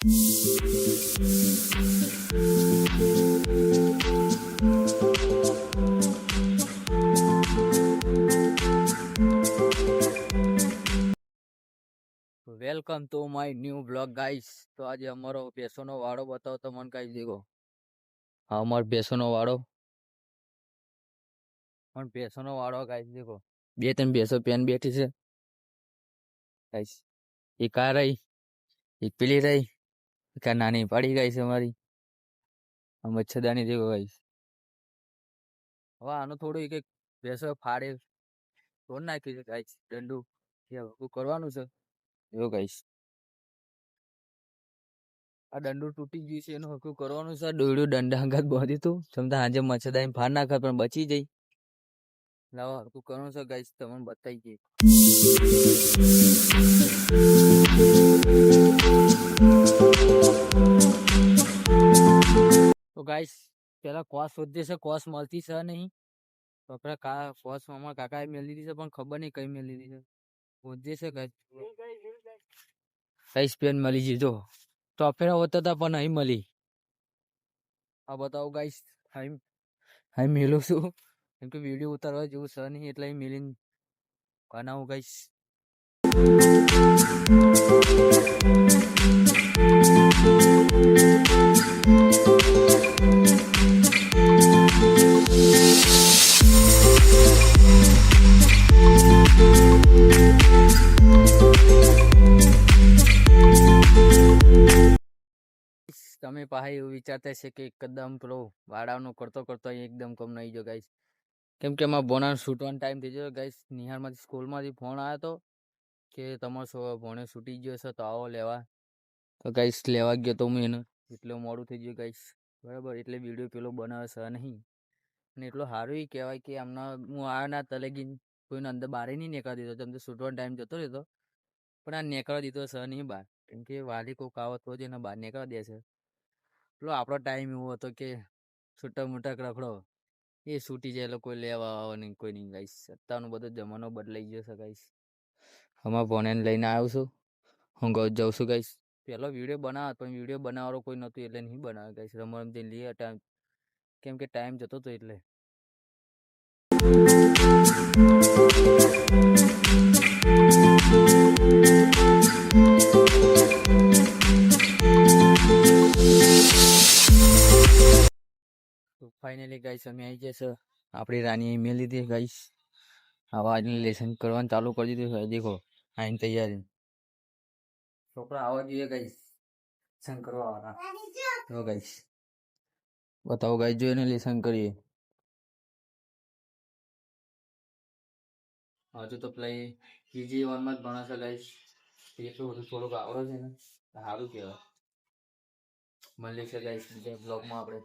Welcome to my new blog guys તો આજે અમારો ભેંસોનો વાડો બતાવો તો મને કાંઈ દેખો હા, અમારો ભેંસોનો વાડો. પણ ભેંસોનો વાડો ગાઈસ દેખો બે ત્રણ ભેંસો પેન બેઠી છે. ગાઈસ એક આ રહી એક પેલી રહી આ નાની પાડી ગઈ છે અમારી આ મચ્છરદાની જેવો ગાઈસ હવે આનું થોડું એક ભેંસો ફાડે. તોડ નાખ્યું છે ગાઈશ દંડુ. કરવાનું છે. એવું ગાઈશ આ દંડુ તૂટી ગયું છે, એનું હકું કરવાનું છે. દોડ્યું દંડા અંગાત બાંધ્યું હતું સમતા આજે મચ્છરદાની ફાડ નાખે, પણ બચી જઈ. લાવો હરકું કરવાનું છે ગાઈશ તમને બતાવી દઈએ. તો ગાઈસ પેલા કોસ શોધીએ છે કોસ મળતી છે નહીં. તો આપણે કા કોસ અમારા કાકાએ મેલી દીધી છે પણ ખબર નહીં કઈ મેલી દીધી છે. શોધીએ છે ગાઈસ. કઈ પેન મળી જીધો તો અફેરા હોતા હતા પણ અહીં મળી. આ બતાવો ગાઈસ અહીં અહીં મેલું છું. કેમ કે વીડિયો ઉતારવા જેવું છે નહીં એટલે અહીં મેલીને બનાવું ગાઈસ. તમે પાસે એવું વિચારતા છે કે એકદમ પેલો વાડાનો કરતો કરતો એકદમ કમ નહીં જો ગાઈસ. કેમ કે એમાં ભોણાનો છૂટવાનો ટાઈમ થઈ ગયો ગાઈસ. નિહાળમાંથી સ્કૂલમાંથી ફોન આવ્યો હતો કે તમારો ભોણે છૂટી ગયો છે તો આવો લેવા. તો ગાઈસ લેવા ગયો તો હું એને. એટલે મોડું થઈ ગયું ગાઈશ બરાબર? એટલે વીડિયો પેલો બનાવે છે નહીં. અને એટલો સારું એ કહેવાય કે આમના હું આ ના તલેગીન કોઈને અંદર બહાર નહીં નીકળવા દીધો. તેમ તો છૂટવાનો ટાઈમ જતો રહેતો. પણ આ નીકળવા દીધો છે નહીં બહાર. કેમ કે વાલી કોક આવતો જ એને બહાર નીકળવા દે છે. પેલો આપણો ટાઈમ એવો હતો કે છૂટા મોટા રખડો એ છૂટી જાય એટલે કોઈ લેવા આવવાની કોઈ નહીં. ગાઈશ અત્યારનો બધો જમાનો બદલાઈ ગયો છે ગાઈશ હમણાં ભણેને લઈને આવ્યો છું. હું જાઉં છું ગાઈશ પહેલો વીડિયો બનાવ્યો પણ વીડિયો બનાવવાનો કોઈ નહોતું, એટલે નહીં બનાવ્યો ગાઈશ રમ રમતી લઈએ, ટાઈમ. કેમ કે ટાઈમ જતો હતો એટલે. તો ફાઇનલી ગાઈસ અમે આવી જશે આપણી રાની ઈમેલ લીધી ગાઈસ આવા લેસન કરવાનું ચાલુ કરી દીધું છે. દેખો આની તૈયારી. છોકરા આવવા જોઈએ ગાઈસ લેસન કરવા તો ગાઈસ બતાવો ગાઈસ જોઈને લેસન કરીએ. હજુ તો પેલા કેજી વનમાં જ ભણે છે ગાઈસ એટલું બધું થોડુંક આવડે છે ને. સારું કહેવાય. મળીએ છે ગાઈસ બીજા બ્લોગમાં આપણે.